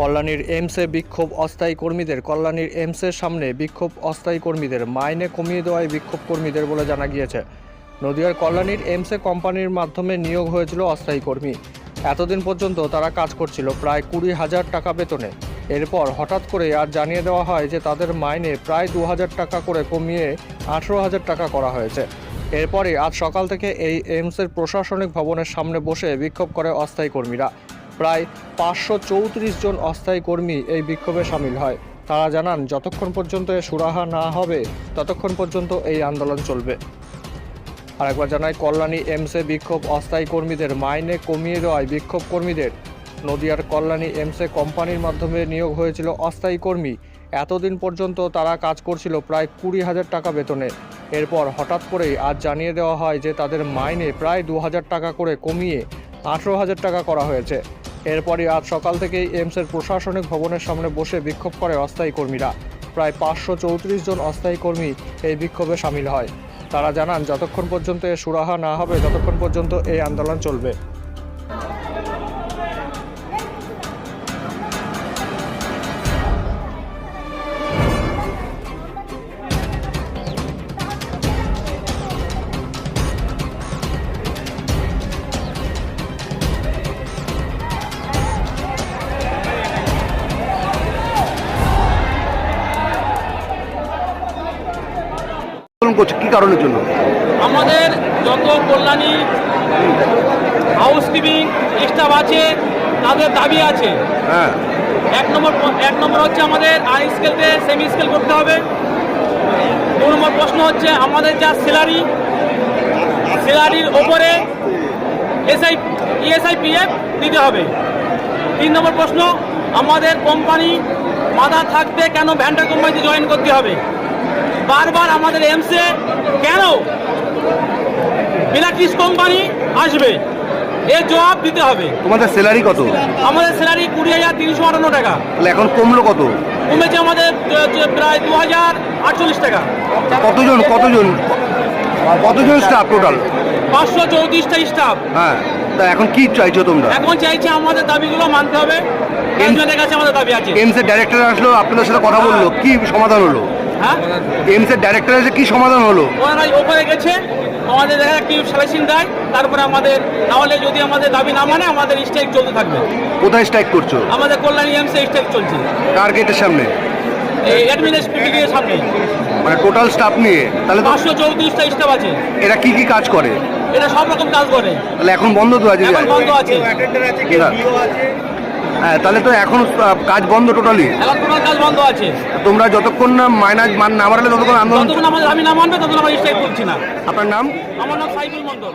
কল্যাণীর এমসে বিক্ষোভ অস্থায়ী কর্মীদের, কল্যাণীর এমসের সামনে বিক্ষোভ অস্থায়ী কর্মীদের, মাইনে কমিয়ে দেওয়ায় বিক্ষোভ কর্মীদের বলে জানা গিয়েছে। নদিয়ার কল্যাণীর এমসে কোম্পানির মাধ্যমে নিয়োগ হয়েছিল অস্থায়ী কর্মী। এতদিন পর্যন্ত তারা কাজ করছিল প্রায় কুড়ি হাজার টাকা বেতনে। এরপর হঠাৎ করে আর জানিয়ে দেওয়া হয় যে তাদের মাইনে প্রায় দু হাজার টাকা করে কমিয়ে আঠেরো হাজার টাকা করা হয়েছে। এরপরে আজ সকাল থেকে এই এইমসের প্রশাসনিক ভবনের সামনে বসে বিক্ষোভ করে অস্থায়ী কর্মীরা। প্রায় পাঁচশো চৌত্রিশ জন অস্থায়ী কর্মী এই বিক্ষোভে সামিল হয়। তারা জানান, যতক্ষণ পর্যন্ত এ সুরাহা না হবে, ততক্ষণ পর্যন্ত এই আন্দোলন চলবে। আরেকবার জানাই, কল্যাণী এমসে বিক্ষোভ অস্থায়ী কর্মীদের মাইনে কমিয়ে দেওয়ায় বিক্ষোভ কর্মীদের। নদিয়ার কল্যাণী এমসে কোম্পানির মাধ্যমে নিয়োগ হয়েছিল অস্থায়ী কর্মী। এতদিন পর্যন্ত তারা কাজ করছিল প্রায় কুড়ি হাজার টাকা বেতনে। এরপর হঠাৎ করেই আজ জানিয়ে দেওয়া হয় যে তাদের মাইনে প্রায় দু হাজার টাকা করে কমিয়ে আঠেরো হাজার টাকা করা হয়েছে। এরপরই আজ সকাল থেকেই এমসের প্রশাসনিক ভবনের সামনে বসে বিক্ষোভ করে অস্থায়ী কর্মীরা। প্রায় পাঁচশো চৌত্রিশ জন অস্থায়ী কর্মী এই বিক্ষোভে সামিল হয়। তারা জানান, যতক্ষণ পর্যন্ত এ সুরাহা না হবে, ততক্ষণ পর্যন্ত এই আন্দোলন চলবে। করছে? কি কারণের জন্য? আমাদের যত কল্যাণী হাউসকিপিং স্টাফ আছে তাদের দাবি আছে। হ্যাঁ। এক নম্বর এক নম্বর হচ্ছে আমাদের আই স্কেলতে সেমি স্কেল করতে হবে। দু নম্বর প্রশ্ন হচ্ছে আমাদের যা স্যালারি স্যালারির ওপরে এসআই ইএসআই পিএফ দিতে হবে। তিন নম্বর প্রশ্ন আমাদের কোম্পানি মাথা থাকতে কেন ভ্যান্ডার কোম্পানিতে জয়েন করতে হবে? বারবার আমাদের এমসে কেন বিলাটিস কোম্পানি আসবে? এর জবাব দিতে হবে। তোমাদের স্যালারি কত? আমাদের স্যালারি কুড়ি হাজার তিনশো আটান্ন টাকা। এখন কমলো কত? কমেছে আমাদের প্রায় দু হাজার আটচল্লিশ টাকা। কতজন কতজন? কতজন স্টাফ টোটাল পাঁচশো চৌত্রিশটা স্টাফ হ্যাঁ তা এখন কি চাইছো তোমরা? এখন চাইছে আমাদের দাবিগুলো মানতে হবে। কাছে আমাদের দাবি আছে। এমস এর ডাইরেক্টর আসলো আপনাদের সাথে কথা বলল কি সমাধান হলো? হ্যাঁ? এমস এর ডাইরেক্টর এসে কি সমাধান হলো? ওনারা ওপরে গেছে। আমাদের দেখা কি সালেসিন দেয়। তারপরে আমাদের নাহলে যদি আমাদের দাবি না মানে আমাদের স্ট্রাইক চলতে থাকবে। কোথায় স্ট্রাইক করছ? আমাদের কল্যাণী এমসে স্ট্রাইক চলছে। কার গেটের সামনে? এই অ্যাডমিনিস্ট্রেটিভের সামনে। মানে টোটাল স্টাফ নিয়ে? তাহলে তো পাঁচশো চৌত্রিশটা স্টাফ আছে। এরা কি কি কাজ করে? এটা সব রকম কাজ করে। তাহলে এখন বন্ধ তো আছে এখন বন্ধ আছে। হ্যাঁ তাহলে তো এখন কাজ বন্ধ টোটালি এখন কাজ বন্ধ আছে। তোমরা যতক্ষণ না মাইনাজ মান না বাড়ালে ততক্ষণ আন্দোলন যতক্ষণ আমাদের না মানবে ততক্ষণ আমরা স্ট্রাইক করছি না। আপনার নাম? আমার নাম সাইকুল মন্ডল